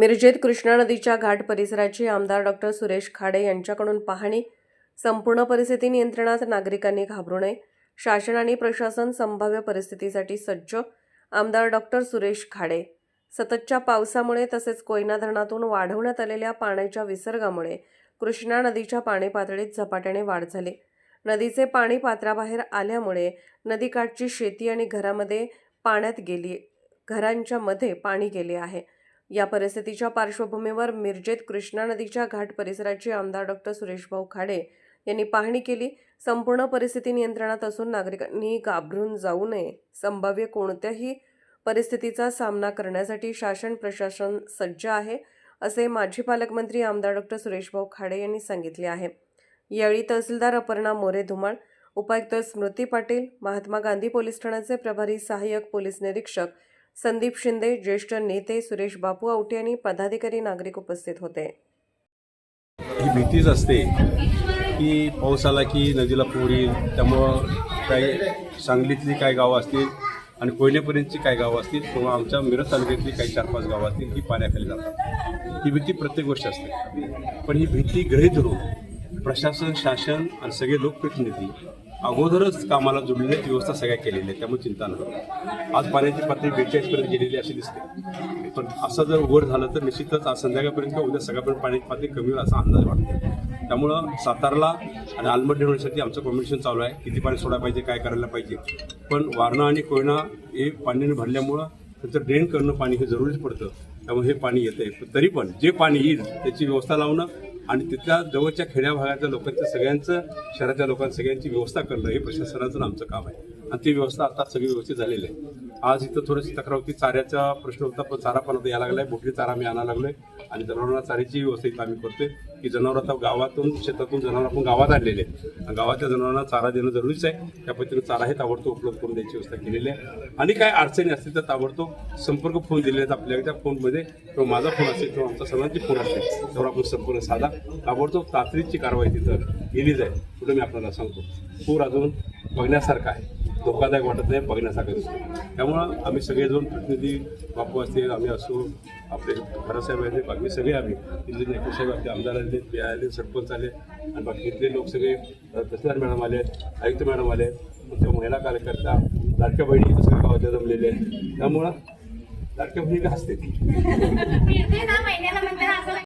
मिरजेत कृष्णा नदीच्या घाट परिसराची आमदार डॉक्टर सुरेश खाडे यांच्याकडून पाहणी. संपूर्ण परिस्थिती नियंत्रणात नागरिकांनी घाबरू नये. शासन आणि प्रशासन संभाव्य परिस्थितीसाठी सज्ज आमदार डॉक्टर सुरेश खाडे. सततच्या पावसामुळे तसेच कोयना धरणातून वाढवण्यात आलेल्या पाण्याच्या विसर्गामुळे कृष्णा नदीच्या पाणी पातळीत झपाट्याने वाढ झाली. नदीचे पाणी पात्राबाहेर आल्यामुळे नदीकाठची शेती आणि घरामध्ये पाण्यात गेली घरांच्या मध्ये पाणी गेले आहे. या परिस्थितीच्या पार्श्वभूमीवर मिरजेत कृष्णा नदीच्या घाट परिसराची आमदार डॉक्टर सुरेशभाऊ खाडे यांनी पाहणी केली. संपूर्ण परिस्थिती नियंत्रणात असून नागरिकांनी घाबरून जाऊ नये. संभाव्य कोणत्याही परिस्थितीचा सामना करण्यासाठी शासन प्रशासन सज्ज आहे असे माजी पालकमंत्री आमदार डॉक्टर सुरेशभाऊ खाडे यांनी सांगितले आहे. यावेळी तहसीलदार अपर्णा मोरे धुमाळ उपायुक्त स्मृती पाटील महात्मा गांधी पोलीस ठाण्याचे प्रभारी सहाय्यक पोलीस निरीक्षक संदीप शिंदे ज्येष्ठ नेते सुरेश बापू आवटे आणि पदाधिकारी नागरिक उपस्थित होते. ही भीतीच असते की पाऊस आला की नदीला पूर येईल. त्यामुळं काही सांगलीतली काही गावं असतील आणि कोयनेपर्यंतची काही गावं असतील किंवा आमच्या मिरज तालुक्यातली काही चार पाच गावं असतील ही पाण्याखाली जातात. ही भीती प्रत्येक गोष्ट असते. पण ही भीती गृहित धरून प्रशासन शासन आणि सगळे लोकप्रतिनिधी अगोदरच कामाला जोडलेली व्यवस्था सगळ्या केलेल्या आहेत. त्यामुळे चिंता नाही. आज पाण्याची पातळी बेचाळीसपर्यंत गेलेली अशी दिसते. पण असं जर वर झालं तर निश्चितच आज संध्याकाळपर्यंत किंवा उद्या सगळ्यापर्यंत पाण्याची पातळी कमी होईल असा अंदाज वाटतो. त्यामुळं सातारला आणि आलमट निर्वहणासाठी आमचं कॉम्पिटिशन चालू आहे. किती पाणी सोडायला पाहिजे काय करायला पाहिजे. पण वारणा आणि कोयना हे पाण्याने भरल्यामुळं त्याचं ड्रेन करणं पाणी हे जरुरीच पडतं. त्यामुळे हे पाणी येतं आहे तरी पण जे पाणी येईल त्याची व्यवस्था लावणं आणि तिथल्या जवळच्या खेड्या भागातल्या लोकांचं सगळ्यांचं शहरातल्या लोकांच्या सगळ्यांची व्यवस्था करणं हे प्रशासनाचं आमचं काम आहे. आणि ती व्यवस्था आता सगळी व्यवस्थित झालेली आहे. आज इथं थोडीशी तक्रार होती चाऱ्याचा प्रश्न होता पण चारा पण आता यायला लागलाय मोठी चारा आम्ही आणायला लागलोय. आणि जनावरांना चाऱ्याची व्यवस्था आम्ही करतोय की जनावर आता गावातून शेतातून जनावर आपण गावात आणलेले आहेत. आणि गावातल्या जनावरांना चारा देणं जरुरीच आहे. त्या पद्धतीनं चारा हे ताबडतोब उपलब्ध करून द्यायची व्यवस्था केलेली आहे. आणि काय अडचणी असतील तर ताबडतोब संपर्क फोन दिलेले आहेत आपल्या त्या फोनमध्ये किंवा माझा फोन असेल किंवा आमचा सर्वांची फोन असेल त्यावर आपण संपर्क साधा. ताबडतोब तातडीची कारवाई तिथं केली जाईल. कुठं मी आपल्याला सांगतो. पूर अजून बघण्यासारखा आहे. धोकादायक वाटत नाही बघण्यासारखं दिसतं. त्यामुळं आम्ही सगळेजण प्रतिनिधी बापू असतील आम्ही असो आपले खरासाहेब आहेत बाकी सगळे आम्ही इथले नेते आपले आमदार आले ते आले सरपंच आले आणि बाकी इथले लोक सगळे तहसीलदार मॅडम आले आयुक्त मॅडम आले त्या महिला कार्यकर्ता लाडक्या बहिणी इथं सगळ्या गावातल्या जमलेले आहेत. त्यामुळं लाडक्या बहिणी हसते